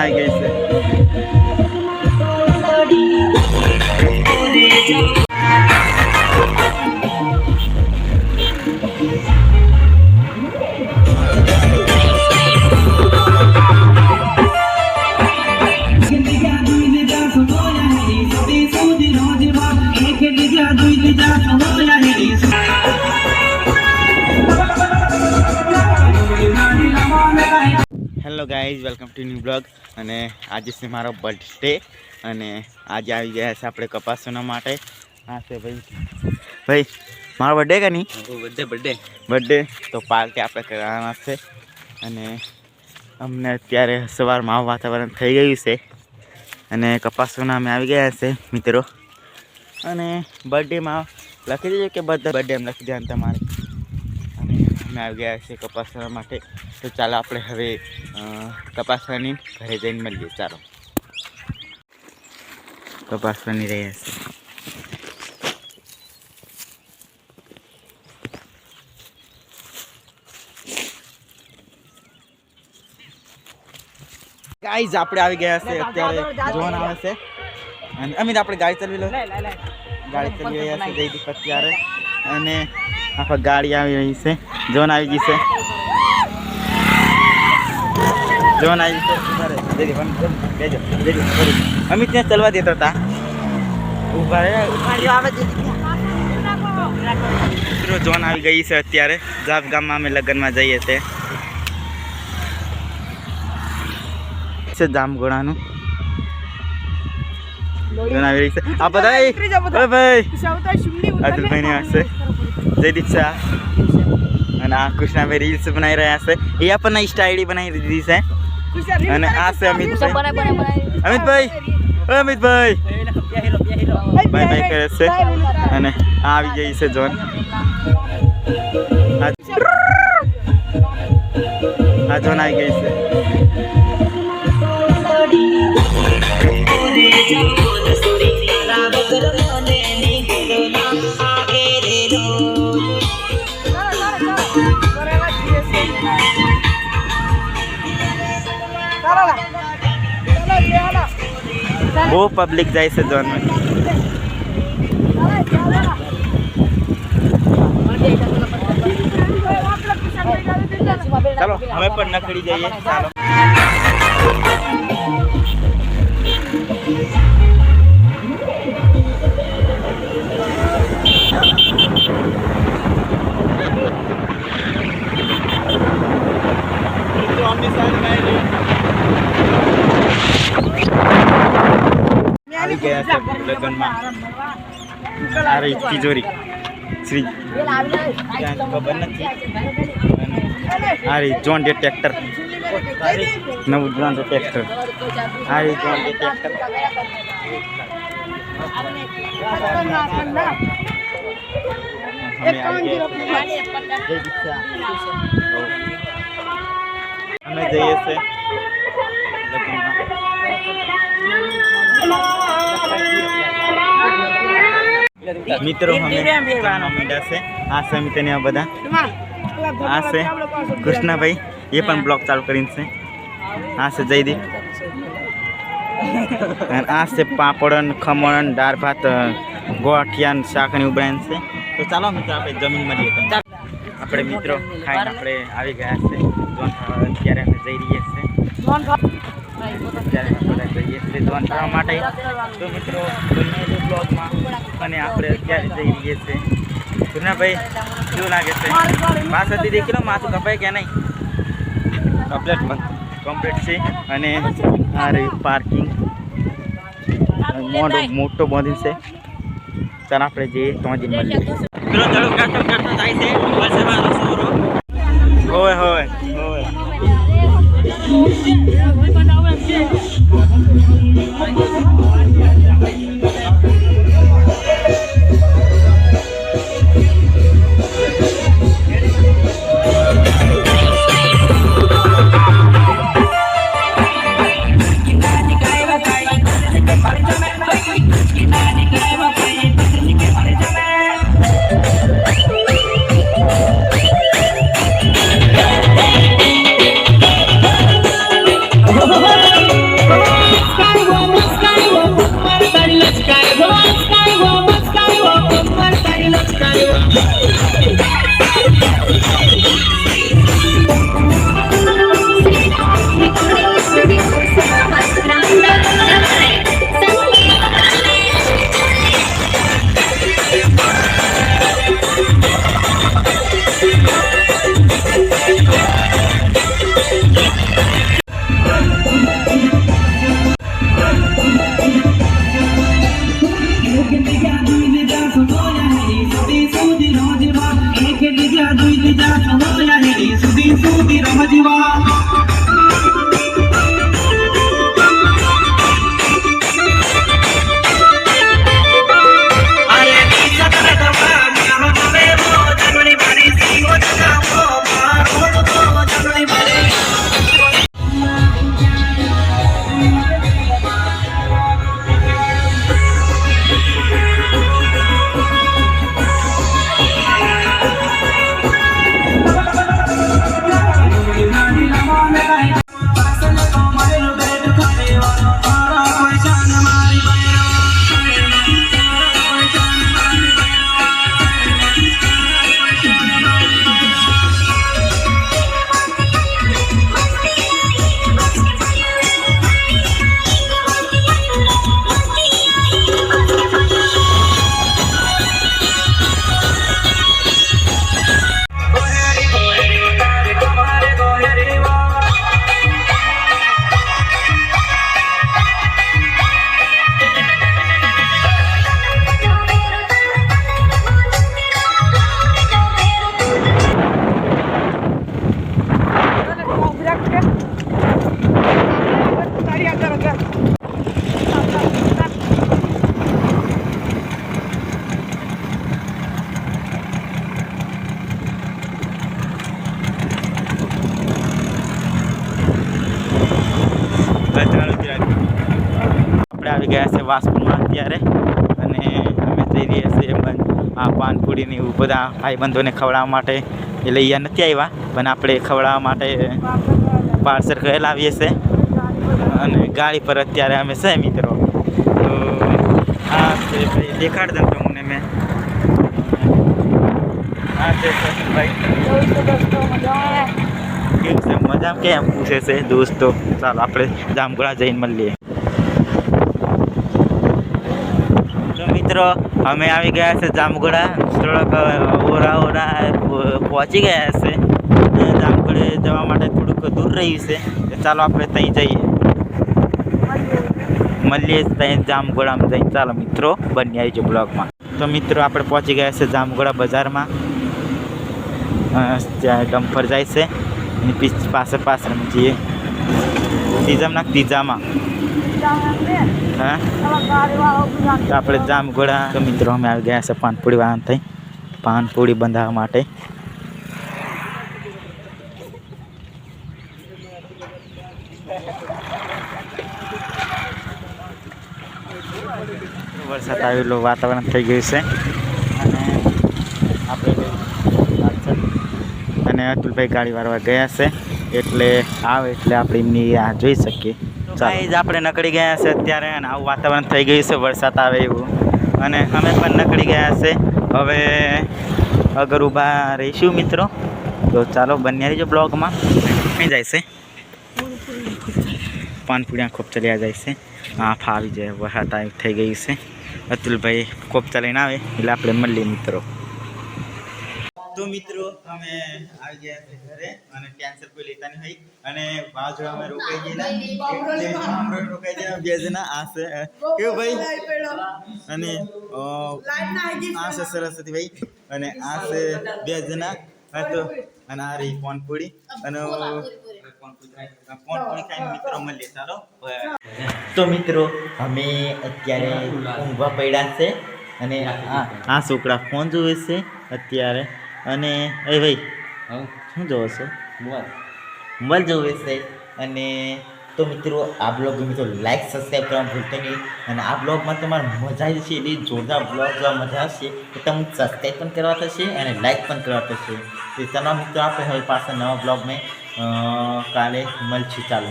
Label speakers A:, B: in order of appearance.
A: આવી ગઈ છે. Hello guys welcome to new blog. અને આજે છે મારો બર્થડે અને આજે આવી ગયા છે આપણે કપાસોના માટે. હા છે ભાઈ. ભાઈ મારો બર્થડે કે નહીં?
B: બર્થડે બર્થડે
A: બર્થડે તો પાર્ટી આપણે કરવાના છે. અને અમને અત્યારે સવારમાં આવું વાતાવરણ થઈ ગયું છે. અને કપાસોના અમે આવી ગયા છે મિત્રો. અને બર્થડેમાં લખી દેજો કે બધા બર્થડે એમ લખી દેવાનું તમારે. અને અમે આવી ગયા છે કપાસવા માટે. તો ચાલો આપણે હવે કપાસવાની ઘરે જઈને મળીએ. ચાલો. કપાસવાની રહ્યા છે. ગાઈઝ આપણે આવી ગયા છે અત્યારે જોન આવે છે અને અમિત આપણે ગાડી ચલાવી લો. ગાડી ચલાવી રહ્યા છે જયદીપ અત્યારે. અને આખા ગાડી આવી રહી છે જોન આવી ગઈ છે જોન આવી છે ઊભા રહે. જયદીપ, આમ જોન, બેજો, જયદીપ, ફરી. અમિત ત્યાં ચલવા દેતો હતા ઊભા રહે મિત્રો જોન આવી ગઈ છે અત્યારે જાપ ગામમાં અમે લગ્નમાં જઈએ છીએ છે જામગોળાનું જોન આવી રહી છે આ બધા એ, ઓય ભાઈ અતુલભાઈ ની હશે જયદીપ શાહ અને આ કૃષ્ણાભાઈ રીલ્સ બનાવી રહ્યા છે. એ આપણને ઇન્સ્ટા આઈડી બનાવી દીધી છે. અને આ છે અમિતભાઈ. અમિતભાઈ અમિતભાઈ. બાય બાય કરે છે. અને આ આવી ગઈ છે જોન આ આ જોન આવી ગઈ છે. બહુ પબ્લિક જાય છે જોનમાં ચાલો અમે પણ નકળી જઈએ. ચાલો. લગ્નમાં આ તિજોરી શ્રી. ખબર નથી. આ રહી જોન ડે ટ્રેક્ટર નવું જોન ડે ટ્રેક્ટર આ જોન ડે ટ્રેક્ટર અમે જઈએ છીએ. મિત્રો અમે મીડા છે. આ છે મિત્રને આ બધા. આ છે કૃષ્ણભાઈ. એ પણ બ્લોગ ચાલુ કરીને છે. આ છે જયદીપ. અને આ છે પાપડ ખમણ દાળ ભાત ગોઠિયા શાકની શાક ને એવું છે. તો ચાલો મિત્રો આપણે જમીન મળીએ આપણે મિત્રો ખાઈને આપણે આવી ગયા છે. અત્યારે અમે જઈ રહ્યા છીએ. બધા છીએ માટે તો મિત્રો અને આપણે અત્યારે જઈ રહીએ છીએ ભાઈ કેવું લાગે છે પાછળથી દેખી લો માથું કપાય કે નહીં કમ્પ્લેટ કમ્પ્લીટ છે અને આ રહી પાર્કિંગ મોટો મોટો બાંધ્યું છે ચાલ આપણે જઈએ તો જ મળીએ હોય હોય હોય આપણે આવી ગયા છે વાસપુરમાં અત્યારે. અને અમે જઈ રહ્યા છીએ પણ આ પાનપુરીને એવું બધા ભાઈબંધોને ખવડાવવા માટે. એ લઈ નથી આવ્યા, પણ આપણે ખવડાવવા માટે પાર્સલ કરેલા આવીએ છીએ. અને ગાડી પર અત્યારે અમે છે મિત્રો. તો આ છે ભાઈ, દેખાડ દઉં તમને મેં. આ છે છે? મજા કેમ પૂછે છે? દોસ્તો, ચાલો આપણે જામગોળા જઈને મળીએ તો મિત્રો, અમે આવી ગયા છે જામગડા થોડાક ઓરા ઓરા પહોંચી ગયા છે. જામગડે જવા માટે થોડુંક દૂર રહ્યું છે. ચાલો આપણે ત્યાં જઈએ. મળીએ ત્યાં જામગોળામાં જઈને. ચાલો મિત્રો બની આવીજો બ્લોગમાં. તો મિત્રો, આપણે પહોંચી ગયા છે જામગોળા બજારમાં. ડમ્પર જાય છે. પાસે પાસે પાછળ જઈએ. ત્રીજામાં ત્રીજામાં હા? આપણે જામગોળા. તો મિત્રો, અમે આવી ગયા છે પાનપુરી વાહન થઈ. પાનપુરી બંધાવવા માટે. વરસાદ આવેલું, વાતાવરણ થઈ ગયું છે. અને આપણે અને અતુલભાઈ ગાડી વાળવા ગયા છે. એટલે આવે એટલે આપણે એમની આ જોઈ શકીએ. ગાઈઝ, આપણે નકળી ગયા છે અત્યારે અને આવું વાતાવરણ થઈ ગયું છે, વરસાદ આવે એવું. અને અમે પણ નકળી ગયા છે. હવે અગર ઊભા રહીશું મિત્રો, તો ચાલો બન્યા રહીજો બ્લોગમાં. કઈ જાય છે? પાનપુડિયા ખૂબ ચલ્યા જાય છે. આફ આવી જાય, વરસાદ આવી થઈ ગયું છે. અતુલભાઈ કોપ ચાલીને આવે, એટલે આપણે મળીએ મિત્રો. તો મિત્રો, અમે આવી ગયા છે ઘરે અને કેન્સર કોઈ લેતા નહીં અને બાજુ અમે રોકાઈ ગયેલા. એટલે રોકાઈ ગયા. બે જણા આ છે ભાઈ? અને આ સરસ્વતી ભાઈ. અને આ છે બે જણા. હા તો, અને આ રહી કોનપુડી અને તો મિત્રો, અમે અત્યારે ઊંઘવા પડ્યા છે. અને આ છોકરા ફોન જોવે છે અત્યારે. અને અરે ભાઈ શું જોવો છો? મોબાઈલ. જોવે છે. અને તો મિત્રો આ બ્લોગ ગમે તો લાઈક સબસ્ક્રાઈબ કરવાનું ભૂલતો નહીં. અને આ બ્લોગમાં તમારે મજા આવી છે એટલી જોરદાર બ્લોગ જોવા મજા આવશે તો તમે સબસ્ક્રાઈબ પણ કરવા થશે અને લાઈક પણ કરવા થશે. તો તમારા મિત્રો આપણે હવે પાછા નવા બ્લોગમાં કાલે મળશું. ચાલો